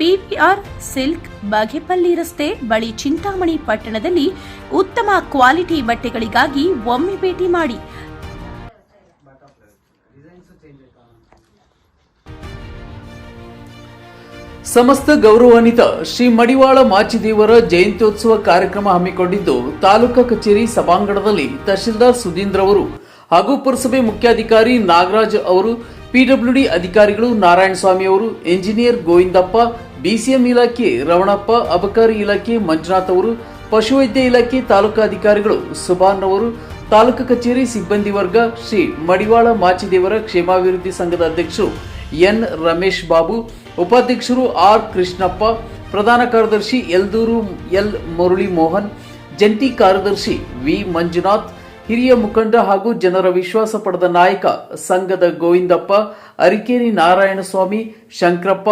PVR silk Bagepalli ರಸ್ತೆ ಬಳಿ ಚಿಂತಾಮಣಿ ಪಟ್ಟಣದಲ್ಲಿ ಉತ್ತಮ ಕ್ವಾಲಿಟಿ ಬಟ್ಟೆಗಳಿಗಾಗಿ ಒಮ್ಮೆ ಭೇಟಿ ಮಾಡಿ. ಸಮಸ್ತ ಗೌರವಾನ್ವಿತ ಶ್ರೀ ಮಡಿವಾಳ ಮಾಚಿದೇವರ ಜಯಂತ್ಯೋತ್ಸವ ಕಾರ್ಯಕ್ರಮ ಹಮ್ಮಿಕೊಂಡಿದ್ದು ತಾಲೂಕಾ ಕಚೇರಿ ಸಭಾಂಗಣದಲ್ಲಿ ತಹಶೀಲ್ದಾರ್ ಸುಧೀಂದ್ರ ಅವರು ಹಾಗೂ ಪುರಸಭೆ ಮುಖ್ಯಾಧಿಕಾರಿ ನಾಗರಾಜ್ ಅವರು ಪಿಡಬ್ಲ್ಯೂಡಿ ಅಧಿಕಾರಿಗಳು ನಾರಾಯಣ ಸ್ವಾಮಿ ಅವರು, ಎಂಜಿನಿಯರ್ ಗೋವಿಂದಪ್ಪ, ಬಿಸಿಎಂ ಇಲಾಖೆ ರವಣಪ್ಪ, ಅಬಕಾರಿ ಇಲಾಖೆ ಮಂಜುನಾಥ್ ಅವರು, ಪಶುವೈದ್ಯ ಇಲಾಖೆ ತಾಲೂಕಾ ಅಧಿಕಾರಿಗಳು ಸುಭಾನ್ ಅವರು, ತಾಲೂಕು ಕಚೇರಿ ಸಿಬ್ಬಂದಿ ವರ್ಗ, ಶ್ರೀ ಮಡಿವಾಳ ಮಾಚಿದೇವರ ಕ್ಷೇಮಾಭಿವೃದ್ಧಿ ಸಂಘದ ಅಧ್ಯಕ್ಷರು ಎನ್ ರಮೇಶ್ ಬಾಬು, ಉಪಾಧ್ಯಕ್ಷರು ಆರ್ ಕೃಷ್ಣಪ್ಪ, ಪ್ರಧಾನ ಕಾರ್ಯದರ್ಶಿ ಎಲ್ದೂರು ಎಲ್ ಮುರಳಿ ಮೋಹನ್ ಜಂಟಿ ಕಾರ್ಯದರ್ಶಿ ವಿ ಮಂಜುನಾಥ್ ಹಿರಿಯ ಮುಖಂಡ ಹಾಗೂ ಜನರ ವಿಶ್ವಾಸ ಪಡೆದ ನಾಯಕ ಸಂಘದ Govindappa, Arikeri Narayanaswamy, Shankarappa,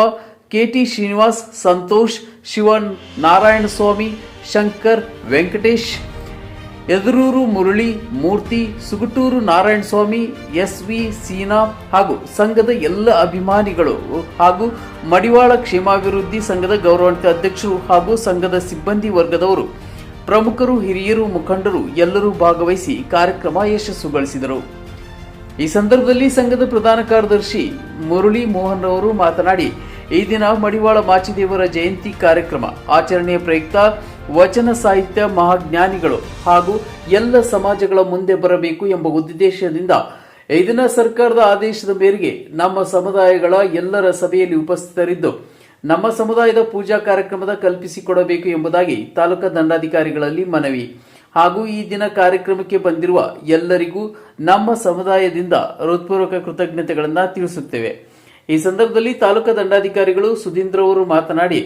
KT Srinivas, Santosh, Shivan Narayanaswamy, Shankar, Venkatesh, Eduruuru Murali, Murthy, Suguturu Narayanaswamy S V Seena ಹಾಗೂ ಸಂಘದ ಎಲ್ಲ ಅಭಿಮಾನಿಗಳು ಹಾಗೂ ಮಡಿವಾಳ ಕ್ಷೇಮಾಭಿವೃದ್ಧಿ ಸಂಘದ ಗೌರವಾನ್ವಿತ ಅಧ್ಯಕ್ಷರು ಹಾಗೂ ಸಂಘದ ಸಿಬ್ಬಂದಿ ವರ್ಗದವರು ಪ್ರಮುಖರು, ಹಿರಿಯರು, ಮುಖಂಡರು ಎಲ್ಲರೂ ಭಾಗವಹಿಸಿ ಕಾರ್ಯಕ್ರಮ ಯಶಸ್ಸುಗಳಿಸಿದರು. ಈ ಸಂದರ್ಭದಲ್ಲಿ ಸಂಘದ ಪ್ರಧಾನ ಕಾರ್ಯದರ್ಶಿ ಮುರಳಿ ಮೋಹನ್ ಅವರು ಮಾತನಾಡಿ, ಈ ದಿನ ಮಡಿವಾಳ ಮಾಚಿದೇವರ ಜಯಂತಿ ಕಾರ್ಯಕ್ರಮ. ಆಚರಣೆಯ ಪ್ರಯುಕ್ತ ವಚನ ಸಾಹಿತ್ಯ ಮಹಾಜ್ಞಾನಿಗಳು ಹಾಗೂ ಎಲ್ಲ ಸಮಾಜಗಳ ಮುಂದೆ ಬರಬೇಕು ಎಂಬ ಉದ್ದೇಶದಿಂದ ಈ ದಿನ ಸರ್ಕಾರದ ಆದೇಶದ ಮೇರೆಗೆ ನಮ್ಮ ಸಮುದಾಯಗಳ ಎಲ್ಲರ ಸಭೆಯಲ್ಲಿ ಉಪಸ್ಥಿತರಿದ್ದು ನಮ್ಮ ಸಮುದಾಯದ ಪೂಜಾ ಕಾರ್ಯಕ್ರಮದ ಕಲ್ಪಿಸಿಕೊಡಬೇಕು ಎಂಬುದಾಗಿ ತಾಲೂಕಾ ದಂಡಾಧಿಕಾರಿಗಳಲ್ಲಿ ಮನವಿ. ಹಾಗೂ ಈ ದಿನ ಕಾರ್ಯಕ್ರಮಕ್ಕೆ ಬಂದಿರುವ ಎಲ್ಲರಿಗೂ ನಮ್ಮ ಸಮುದಾಯದಿಂದ ಹೃತ್ಪೂರ್ವಕ ಕೃತಜ್ಞತೆಗಳನ್ನು ತಿಳಿಸುತ್ತೇವೆ. ಈ ಸಂದರ್ಭದಲ್ಲಿ ತಾಲೂಕಾ ದಂಡಾಧಿಕಾರಿಗಳು ಸುಧೀಂದ್ರ ಅವರು ಮಾತನಾಡಿ,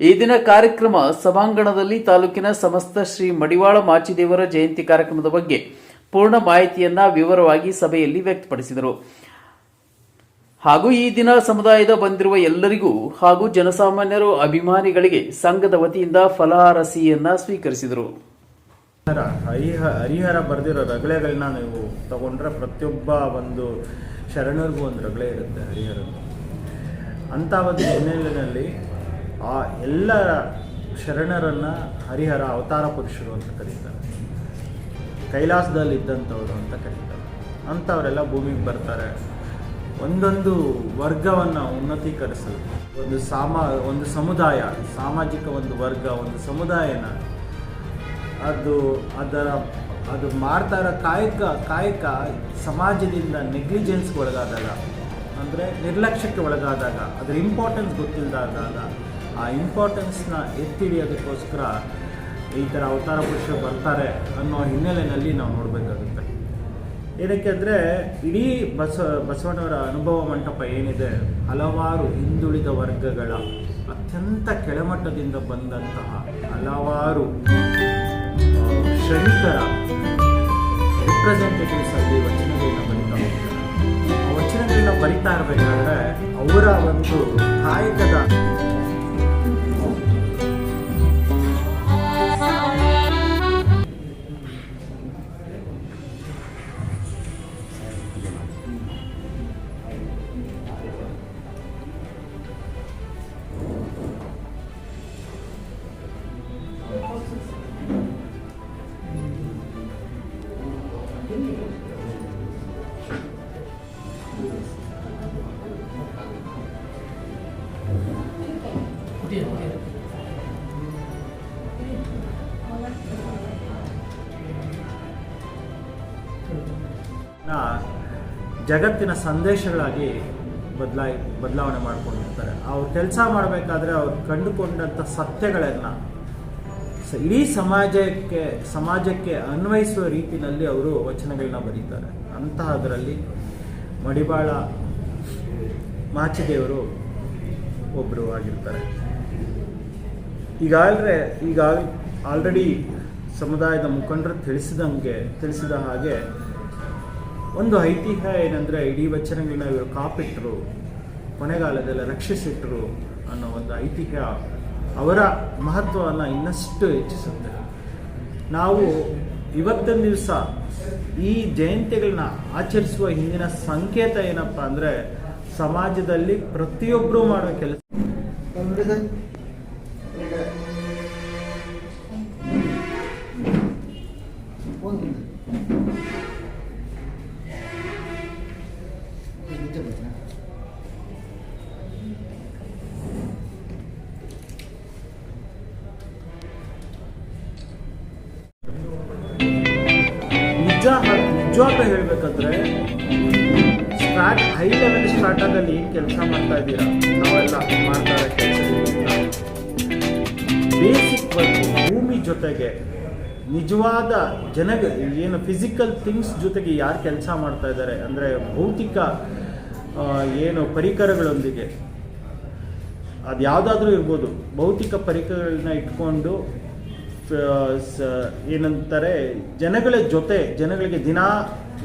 ಈ ದಿನ ಕಾರ್ಯಕ್ರಮ ಸಭಾಂಗಣದಲ್ಲಿ ತಾಲೂಕಿನ ಸಮಸ್ತ ಶ್ರೀ ಮಡಿವಾಳ ಮಾಚಿದೇವರ ಜಯಂತಿ ಕಾರ್ಯಕ್ರಮದ ಬಗ್ಗೆ ಪೂರ್ಣ ಮಾಹಿತಿಯನ್ನ ವಿವರವಾಗಿ ಸಭೆಯಲ್ಲಿ ವ್ಯಕ್ತಪಡಿಸಿದರು. ಹಾಗೂ ಈ ದಿನ ಸಮುದಾಯದ ಬಂದಿರುವ ಎಲ್ಲರಿಗೂ ಹಾಗೂ ಜನಸಾಮಾನ್ಯರು ಅಭಿಮಾನಿಗಳಿಗೆ ಸಂಘದ ವತಿಯಿಂದ ಫಲಹಾರ ಸ್ವೀಕರಿಸಿದರು. ಹರಿಹ, ಹರಿಹರ ಬರೆದಿರೋ ರಗಳೆಗಳನ್ನ ನೀವು ತಗೊಂಡ್ರೆ ಪ್ರತಿಯೊಬ್ಬ ಒಂದು ಶರಣರಿಗೂ ಒಂದು ರಗಳೆ ಇರುತ್ತೆ ಹರಿಹರ ಅಂಥ ಒಂದು ಹಿನ್ನೆಲೆಯಲ್ಲಿ ಆ ಎಲ್ಲ ಶರಣರನ್ನು ಹರಿಹರ ಅವತಾರ ಪುರುಷರು ಅಂತ ಕರೀತಾರೆ. ಕೈಲಾಸದಲ್ಲಿ ಇದ್ದಂಥವ್ರು ಅಂತ ಕರೀತಾರೆ. ಅಂಥವರೆಲ್ಲ ಭೂಮಿಗೆ ಬರ್ತಾರೆ. ಒಂದೊಂದು ವರ್ಗವನ್ನು ಉನ್ನತೀಕರಿಸಲು. ಒಂದು ಸಾಮ, ಒಂದು ಸಮುದಾಯ, ಸಾಮಾಜಿಕ ಒಂದು ವರ್ಗ, ಒಂದು ಸಮುದಾಯನ. ಅದು ಅದರ, ಅದು ಮಾಡ್ತಾ ಇರೋ ಕಾಯಕ ಕಾಯಕ ಸಮಾಜದಿಂದ ನೆಗ್ಲಿಜೆನ್ಸ್ಗೆ ಒಳಗಾದಾಗ, ಅಂದರೆ ನಿರ್ಲಕ್ಷ್ಯಕ್ಕೆ ಒಳಗಾದಾಗ, ಅದರ ಇಂಪಾರ್ಟೆನ್ಸ್ ಗೊತ್ತಿಲ್ಲದಾದಾಗ ಆ ಇಂಪಾರ್ಟೆನ್ಸ್ನ ಎತ್ತಿಡಿಯೋದಕ್ಕೋಸ್ಕರ ಈ ಥರ ಅವತಾರ ಪುರುಷರು ಬರ್ತಾರೆ ಅನ್ನೋ ಹಿನ್ನೆಲೆಯಲ್ಲಿ ನಾವು ನೋಡಬೇಕಾಗುತ್ತೆ. ಏನಕ್ಕೆ ಅಂದರೆ ಇಡೀ ಬಸವ ಬಸವಣ್ಣವರ ಅನುಭವ ಮಂಟಪ ಏನಿದೆ, ಹಲವಾರು ಹಿಂದುಳಿದ ವರ್ಗಗಳ ಅತ್ಯಂತ ಕೆಳಮಟ್ಟದಿಂದ ಬಂದಂತಹ ಹಲವಾರು ಶ್ರಮಿಕರ ರಿಪ್ರೆಸೆಂಟೇಟಿವ್ಸ್ ಆಗಿ ವಚನಗಳನ್ನ ಬರಿತಾ ಹೋಗ್ತಾರೆ. ವಚನಗಳನ್ನ ಬರಿತಾ ಇರಬೇಕಾದ್ರೆ ಅವರ ಒಂದು ಕಾಯಕದ ಜಗತ್ತಿನ ಸಂದೇಶಗಳಾಗಿ ಬದಲಾಯಿ ಬದಲಾವಣೆ ಮಾಡ್ಕೊಂಡಿರ್ತಾರೆ. ಅವ್ರು ಕೆಲಸ ಮಾಡಬೇಕಾದ್ರೆ ಅವ್ರು ಕಂಡುಕೊಂಡಂಥ ಸತ್ಯಗಳನ್ನು ಇಡೀ ಸಮಾಜಕ್ಕೆ ಸಮಾಜಕ್ಕೆ ಅನ್ವಯಿಸುವ ರೀತಿಯಲ್ಲಿ ಅವರು ವಚನಗಳನ್ನ ಬರೀತಾರೆ. ಅಂತಹದರಲ್ಲಿ ಮಡಿವಾಳ ಮಾಚಿದೇವರು ಒಬ್ಬರು ಆಗಿರ್ತಾರೆ. ಈಗಾಗಲೇ ಈಗ ಆಲ್ರೆಡಿ ಸಮುದಾಯದ ಮುಖಂಡರು ತಿಳಿಸಿದಂಗೆ, ತಿಳಿಸಿದ ಹಾಗೆ ಒಂದು ಐತಿಹ್ಯ ಏನಂದರೆ ಇಡೀ ವಚನಗಳನ್ನ ಇವರು ಕಾಪಿಟ್ಟರು ಕೊನೆಗಾಲದಲ್ಲಿ ರಕ್ಷಿಸಿಟ್ಟರು ಅನ್ನೋ ಒಂದು ಐತಿಹ್ಯ ಅವರ ಮಹತ್ವವನ್ನು ಇನ್ನಷ್ಟು ಹೆಚ್ಚಿಸುತ್ತೆ. ನಾವು ಇವತ್ತಿನ ದಿವಸ ಈ ಜಯಂತಿಗಳನ್ನ ಆಚರಿಸುವ ಹಿಂದಿನ ಸಂಕೇತ ಏನಪ್ಪ ಅಂದ್ರೆ ಸಮಾಜದಲ್ಲಿ ಪ್ರತಿಯೊಬ್ಬರು ಮಾಡುವ ಕೆಲಸ. ನಿಜವಾಗ್ಲೂ ಹೇಳ್ಬೇಕಂದ್ರೆ ಸ್ಟಾರ್ಟ್ ಹೈ ಲೆವೆಲ್ ಸ್ಟಾರ್ಟಾದಲ್ಲಿ ಏನು ಕೆಲಸ ಮಾಡ್ತಾ ಇದ್ದೀರಾ? ನಾವೆಲ್ಲ ಮಾಡ್ತಾ ಕೆಲಸ ಬೇಸಿಕ್ ವರ್ಕ್ ಭೂಮಿ ಜೊತೆಗೆ ನಿಜವಾದ ಜನಗ, ಏನು ಫಿಸಿಕಲ್ ಥಿಂಗ್ಸ್ ಜೊತೆಗೆ ಯಾರು ಕೆಲಸ ಮಾಡ್ತಾ ಇದ್ದಾರೆ? ಅಂದರೆ ಭೌತಿಕ ಏನು ಪರಿಕರಗಳೊಂದಿಗೆ. ಅದು ಯಾವುದಾದ್ರೂ ಇರ್ಬೋದು. ಭೌತಿಕ ಪರಿಕರಗಳನ್ನ ಇಟ್ಕೊಂಡು ಏನಂತಾರೆ, ಜನಗಳ ಜೊತೆ, ಜನಗಳಿಗೆ ದಿನ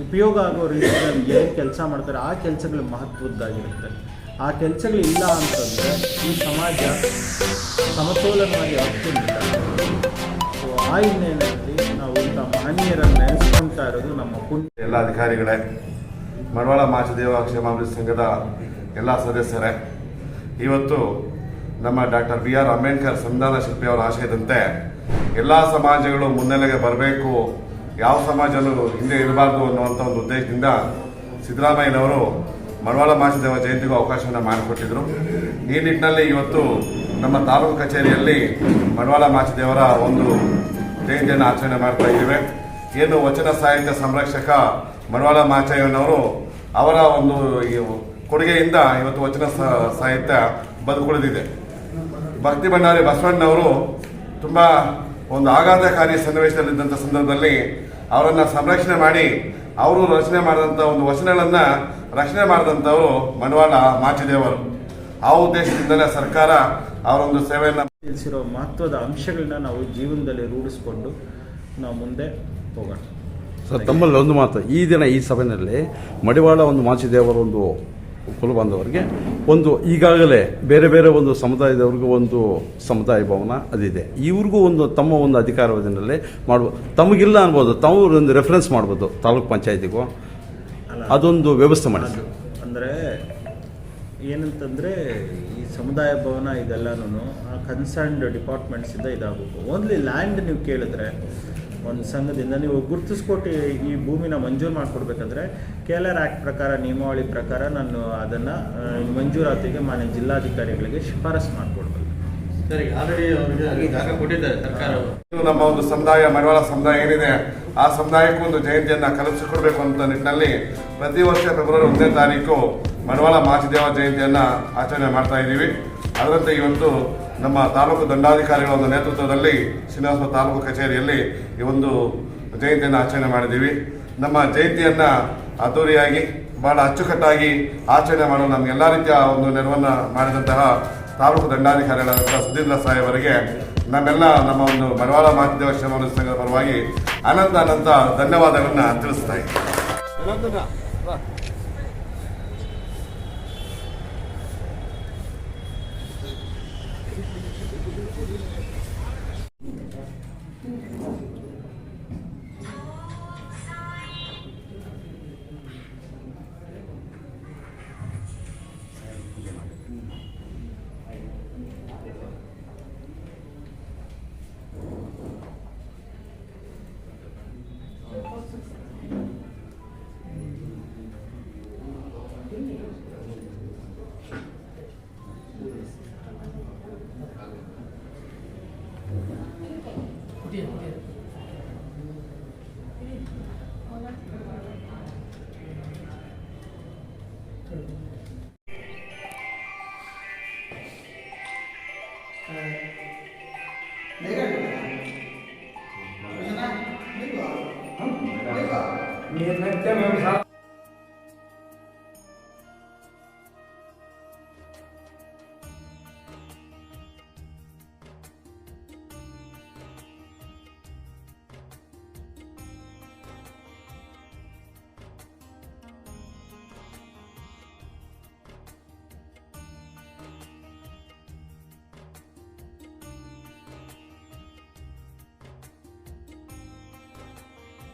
ಉಪಯೋಗ ಆಗೋ ರೀತಿಯಲ್ಲಿ ಏನು ಕೆಲಸ ಮಾಡ್ತಾರೆ, ಆ ಕೆಲಸಗಳು ಮಹತ್ವದ್ದಾಗಿರುತ್ತೆ. ಆ ಕೆಲಸಗಳು ಇಲ್ಲ ಅಂತಂದರೆ ಈ ಸಮಾಜ ಸಮತೋಲನವಾಗಿ ಆಗ್ತಿಲ್ಲ ಸೊ ಆ ಹಿನ್ನೆಲೆಯಲ್ಲಿ ನಾವು ಇಂಥ ಮಹನೀಯರನ್ನು ನೆನೆಸ್ಕೊಳ್ತಾ ಇರೋದು ನಮ್ಮ ಪುಣ್ಯ ಎಲ್ಲ ಅಧಿಕಾರಿಗಳೇ ಮಡವಾಳ ಮಾಚದೇವ ಕ್ಷೇಮಾಭಿವೃದ್ಧಿ ಸಂಘದ ಎಲ್ಲ ಸದಸ್ಯರೇ, ಇವತ್ತು ನಮ್ಮ ಡಾಕ್ಟರ್ ಬಿ ಆರ್ ಅಂಬೇಡ್ಕರ್ ಸಂವಿಧಾನ ಶಿಲ್ಪಿ ಅವರ ಆಶಯದಂತೆ ಎಲ್ಲ ಸಮಾಜಗಳು ಮುನ್ನೆಲೆಗೆ ಬರಬೇಕು. ಯಾವ ಸಮಾಜನೂ ಹಿಂದೆ ಇರಬಾರ್ದು ಅನ್ನುವಂಥ ಒಂದು ಉದ್ದೇಶದಿಂದ ಸಿದ್ದರಾಮಯ್ಯನವರು ಮಡವಾಳ ಮಾಚದೇವ ಜಯಂತಿಗೂ ಅವಕಾಶವನ್ನು ಮಾಡಿಕೊಟ್ಟಿದ್ರು. ಈ ನಿಟ್ಟಿನಲ್ಲಿ ಇವತ್ತು ನಮ್ಮ ತಾಲೂಕು ಕಚೇರಿಯಲ್ಲಿ ಮಳವಾಳ ಮಾಚದೇವರ ಒಂದು ಜಯಂತಿಯನ್ನು ಆಚರಣೆ ಮಾಡ್ತಾ ಇದ್ದೇವೆ. ಏನು ವಚನ ಸಾಹಿತ್ಯ ಸಂರಕ್ಷಕ ಮಳವಾಳ ಮಾಚಯ್ಯನವರು ಅವರ ಒಂದು ಕೊಡುಗೆಯಿಂದ ಇವತ್ತು ವಚನ ಸಾಹಿತ್ಯ ಬದುಕುಳಿದಿದೆ. ಭಕ್ತಿ ಭಂಡಾರಿ ಬಸವಣ್ಣವರು ತುಂಬಾ ಒಂದು ಆಘಾತಕಾರಿ ಸನ್ನಿವೇಶದಲ್ಲಿದ್ದಂಥ ಸಂದರ್ಭದಲ್ಲಿ ಅವರನ್ನು ಸಂರಕ್ಷಣೆ ಮಾಡಿ ಅವರು ರಚನೆ ಮಾಡಿದಂಥ ಒಂದು ವಚನಗಳನ್ನು ರಕ್ಷಣೆ ಮಾಡಿದಂಥವರು ಮಡವಾಳ ಮಾಚಿದೇವರು. ಆ ಉದ್ದೇಶದಿಂದಲೇ ಸರ್ಕಾರ ಅವರೊಂದು ಸೇವೆಯನ್ನು ತಿಳಿಸಿರೋ ಮಹತ್ವದ ಅಂಶಗಳನ್ನ ನಾವು ಜೀವನದಲ್ಲಿ ರೂಢಿಸಿಕೊಂಡು ನಾವು ಮುಂದೆ ಹೋಗೋಣ. ಸರ್ ತಮ್ಮಲ್ಲಿ ಒಂದು ಮಾತು. ಈ ದಿನ ಈ ಸಭೆಯಲ್ಲಿ ಮಡಿವಾಳ ಒಂದು ಮಾಚಿದೇವರ ಒಂದು ಕುಲಬಾಂಧವರಿಗೆ ಒಂದು ಈಗಾಗಲೇ ಬೇರೆ ಬೇರೆ ಒಂದು ಸಮುದಾಯದವ್ರಿಗೂ ಒಂದು ಸಮುದಾಯ ಭವನ ಅದಿದೆ. ಇವ್ರಿಗೂ ಒಂದು ತಮ್ಮ ಒಂದು ಅಧಿಕಾರವಧಿನಲ್ಲಿ ಮಾಡುವ ತಮಗಿಲ್ಲ ಅನ್ಬೋದು ತಾವು ಒಂದು ರೆಫರೆನ್ಸ್ ಮಾಡ್ಬೋದು ತಾಲೂಕು ಪಂಚಾಯತಿಗೂ. ಅದೊಂದು ವ್ಯವಸ್ಥೆ ಮಾಡಿದ್ರು ಅಂದ್ರೆ ಅಂದರೆ ಏನಂತಂದರೆ ಈ ಸಮುದಾಯ ಭವನ ಇದೆಲ್ಲನೂ ಕನ್ಸರ್ನ್ಡ್ ಡಿಪಾರ್ಟ್ಮೆಂಟ್ಸಿಂದ ಇದಾಗಬೇಕು ಓನ್ಲಿ ಲ್ಯಾಂಡ್ ನೀವು ಕೇಳಿದ್ರೆ ಒಂದು ಸಂಘದಿಂದ ನೀವು ಗುರುತಿಸ್ಕೊಟ್ಟು ಈ ಭೂಮಿನ ಮಂಜೂರು ಮಾಡಿಕೊಡ್ಬೇಕಂದ್ರೆ ಕೆ ಎಲ್ ಆರ್ ಆ್ಯಕ್ಟ್ ಪ್ರಕಾರ ನಿಯಮಾವಳಿ ಪ್ರಕಾರ ನಾನು ಅದನ್ನು ಮಂಜೂರಾತಿಗೆ ಮಾನ್ಯ ಜಿಲ್ಲಾಧಿಕಾರಿಗಳಿಗೆ ಶಿಫಾರಸು ಮಾಡಿಕೊಡ್ಬೇಕು. ಸರಿ ಆಲ್ರೆಡಿ ಅವರಿಗೆ ಜಾಗ ಕೊಟ್ಟಿದ್ದಾರೆ ಸರ್ಕಾರ ಇದು ನಮ್ಮ ಒಂದು ಸಮುದಾಯ ಮರವಾಳ ಸಮುದಾಯ ಏನಿದೆ ಆ ಸಮುದಾಯಕ್ಕೂ ಒಂದು ಜಯಂತಿಯನ್ನ ಕಲ್ಪಿಸಿಕೊಡ್ಬೇಕು ಅಂತ ನಿಟ್ಟಿನಲ್ಲಿ ಪ್ರತಿ ವರ್ಷ ಫೆಬ್ರವರಿ ಒಂದನೇ ತಾರೀಕು ಮರವಾಳ ಮಾಚಿದೇವ ಜಯಂತಿಯನ್ನ ಆಚರಣೆ ಮಾಡ್ತಾ ಇದ್ದೀವಿ. ಅದರಂತೆ ಇವತ್ತು ನಮ್ಮ ತಾಲೂಕು ದಂಡಾಧಿಕಾರಿಗಳ ಒಂದು ನೇತೃತ್ವದಲ್ಲಿ ಶ್ರೀನಿವಾಸ ತಾಲೂಕು ಕಚೇರಿಯಲ್ಲಿ ಈ ಒಂದು ಜಯಂತಿಯನ್ನು ಆಚರಣೆ ಮಾಡಿದ್ದೀವಿ. ನಮ್ಮ ಜಯಂತಿಯನ್ನು ಅದ್ದೂರಿಯಾಗಿ ಬಹಳ ಅಚ್ಚುಕಟ್ಟಾಗಿ ಆಚರಣೆ ಮಾಡಲು ನಮ್ಗೆ ಎಲ್ಲ ರೀತಿಯ ಒಂದು ನೆರವನ್ನು ಮಾಡಿದಂತಹ ತಾಲೂಕು ದಂಡಾಧಿಕಾರಿಗಳಾದಂತಹ ಸುಧೀಂದ್ರ ಸಾಹೇಬರಿಗೆ ನಮ್ಮೆಲ್ಲ ನಮ್ಮ ಒಂದು ಮಡವಾಳ ಮಾಧ್ಯಮ ಸಂಘದ ಪರವಾಗಿ ಅನಂತ ಅನಂತ ಧನ್ಯವಾದಗಳನ್ನು ತಿಳಿಸ್ತಾ ಇದ್ದೀನಿ.